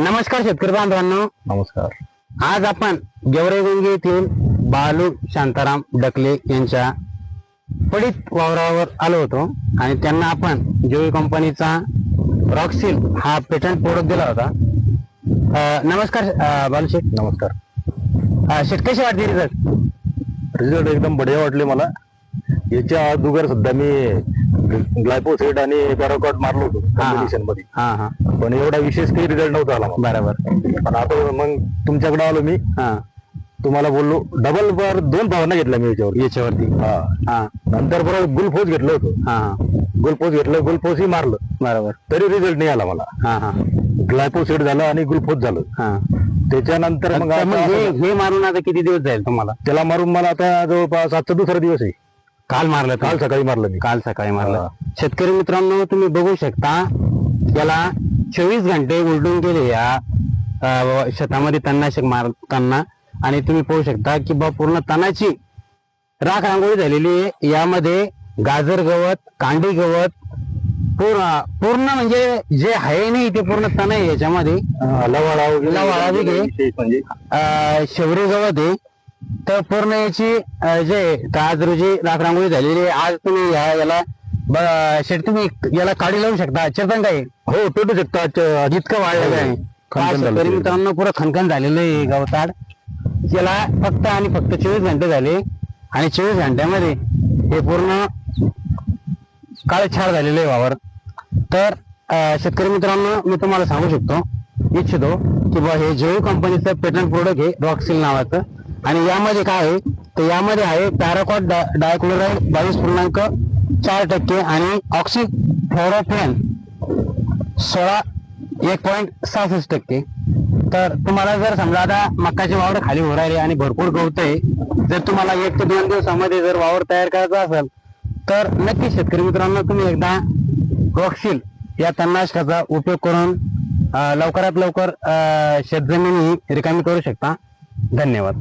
नमस्कार शेतकरी बांधवांनो. नमस्कार. आज आपण गेवरेगंगे येथील बालू शांताराम डकले यांच्या पडीत वावरावर आलो होतो आणि त्यांना आपण जोई कंपनीचा रॉक्सिल हा पेटंट प्रोडक्ट दिला होता. अं, नमस्कार अं, बालू शेठ. नमस्कार. अं, शेठ कशी वाटते रिझल्ट रिझल्ट एकदम बढिया वाटले मला. याच्या अगोदर सुद्धा मी ग्लायपोसेट आणि पॅराकॉट मारलो होतो. कॉम्पिटिशनमध्ये. हा हा. पण एवढा विशेष काही रिझल्ट नव्हता आला मला. बरोबर. पण आता मग तुमच्याकडे आलो मी. हा. तुम्हाला बोललो डबल बार दोन फवारण्या घेतल्या मी याच्यावर. याच्यावरती. हा. हा. नंतर बरोबर गुलफोज घेतलं होतं. हा हा. गुलफोज घेतलं गुलफोजही मारलं. बरोबर. तरी रिझल्ट नाही आला मला. हा हा. ग्लायपोसेट झालं आणि गुलफोज झालं. हा. त्याच्यानंतर मग तर मग आता हे मारून आता किती दिवस जाईल तुम्हाला? त्याला मारून मला आता जवळपास आजचा दुसरा दिवस आहे. काल मारलं? काल सकाळी मारलं मी. काल सकाळी मारलं. शेतकरी मित्रांनो तुम्ही बघू शकता याला चोवीस घंटे उलटून गेले या शेतामध्ये तणनाशक मारताना. आणि तुम्ही पाहू शकता की बा पूर्ण तणाची राख रांगोळी झालेली आहे. यामध्ये गाजर गवत कांडी गवत पूर्ण पूर्ण म्हणजे जे आहे नाही ते पूर्ण तण आहे याच्यामध्ये. लवाळा लवाळा म्हणजे. शेवरी गवत आहे. तर पूर्ण याची जे तर आज रोजी राख रांगोळी झालेली आहे आज तुम्ही या याला शेट तुम्ही याला काढी लावू शकता. चेतन काय हो पेटू शकतो. इतकं वाढलेलं आहे. खणखण आज झालं शेतकरी ते. मित्रांनो पुरं खनखन झालेलं आहे गवताड. याला फक्त आणि फक्त चोवीस घंटे झाले. आणि चोवीस घंट्यामध्ये हे पूर्ण काळछाड झालेलं आहे वावर. तर शेतकरी मित्रांनो मी तुम्हाला सांगू शकतो इच्छितो की बा हे जेव कंपनीचं पेटंट प्रोडक्ट आहे रॉक्सिल नावाचं आणि यामध्ये काय आहे? तर यामध्ये आहे पॅराकॉट डायक्लोराईड बावीस पूर्णांक चार टक्के आणि ऑक्सी फ्लोरोफेन सोळा एक पॉईंट सहासष्ट टक्के. तर तुम्हाला जर समजा आता मक्काचे वावर खाली हो राहिले आणि भरपूर गवत आहे जर तुम्हाला एक ते दोन दिवसामध्ये जर वावर तयार करायचा असेल तर नक्की शेतकरी मित्रांनो तुम्ही एकदा रॉक्सिल या तणनाशकाचा उपयोग करून लवकरात लवकर शेतजमीन ही रिकामी करू शकता. धन्यवाद.